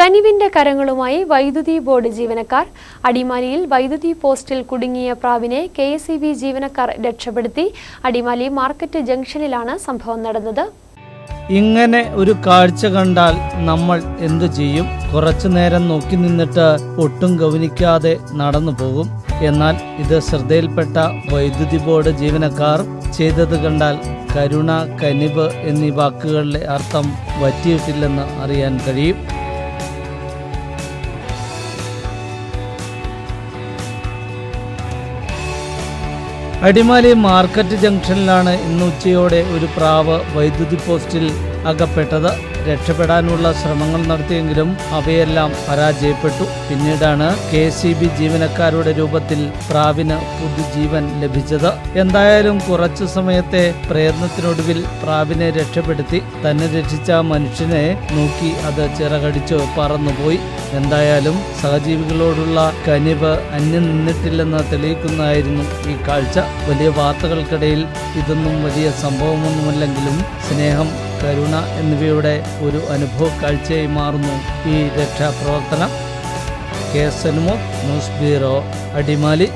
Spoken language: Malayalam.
കനിവിന്റെ കരങ്ങളുമായി വൈദ്യുതി ബോർഡ് ജീവനക്കാർ അടിമാലിയിൽ വൈദ്യുതി പോസ്റ്റിൽ കുടുങ്ങിയ പ്രാവിനെ കെ എസ് ഇ ജീവനക്കാർ രക്ഷപ്പെടുത്തി. അടിമാലി മാർക്കറ്റ് ജംഗ്ഷനിലാണ് സംഭവം നടന്നത്. ഇങ്ങനെ ഒരു കാഴ്ച കണ്ടാൽ നമ്മൾ എന്തു ചെയ്യും? കുറച്ചു നേരം നോക്കി നിന്നിട്ട് ഒട്ടും ഗൗനിക്കാതെ നടന്നു പോകും. എന്നാൽ ഇത് ശ്രദ്ധയിൽപ്പെട്ട വൈദ്യുതി ബോർഡ് ജീവനക്കാർ ചെയ്തത് കണ്ടാൽ കരുണ കനിവ് എന്നീ വാക്കുകളിലെ അർത്ഥം വറ്റിയിട്ടില്ലെന്ന് അറിയാൻ കഴിയും. അടിമാലി മാർക്കറ്റ് ജംഗ്ഷനിലാണ് ഇന്ന് ഉച്ചയോടെ ഒരു പ്രാവ് വൈദ്യുതി പോസ്റ്റിൽ അകപ്പെട്ടത്. രക്ഷപ്പെടാനുള്ള ശ്രമങ്ങൾ നടത്തിയെങ്കിലും അവയെല്ലാം പരാജയപ്പെട്ടു. പിന്നീടാണ് കെ സി ബി ജീവനക്കാരുടെ രൂപത്തിൽ പ്രാവിന് പുതുജീവൻ ലഭിച്ചത്. എന്തായാലും കുറച്ചു സമയത്തെ പ്രയത്നത്തിനൊടുവിൽ പ്രാവിനെ രക്ഷപ്പെടുത്തി തന്നെ രക്ഷിച്ച മനുഷ്യനെ നോക്കി അത് ചിറകടിച്ചു പറന്നുപോയി. എന്തായാലും സഹജീവികളോടുള്ള കനിവ് അന്യം നിന്നിട്ടില്ലെന്ന് തെളിയിക്കുന്നതായിരുന്നു ഈ കാഴ്ച. വലിയ വാർത്തകൾക്കിടയിൽ ഇതൊന്നും വലിയ സംഭവമൊന്നുമല്ലെങ്കിലും സ്നേഹം കരുണ എന്നിവയുടെ ഒരു അനുഭവ കാഴ്ചയായി മാറുന്നു. ഈ രക്ഷാപ്രവർത്തനം K S news bureau Adimali.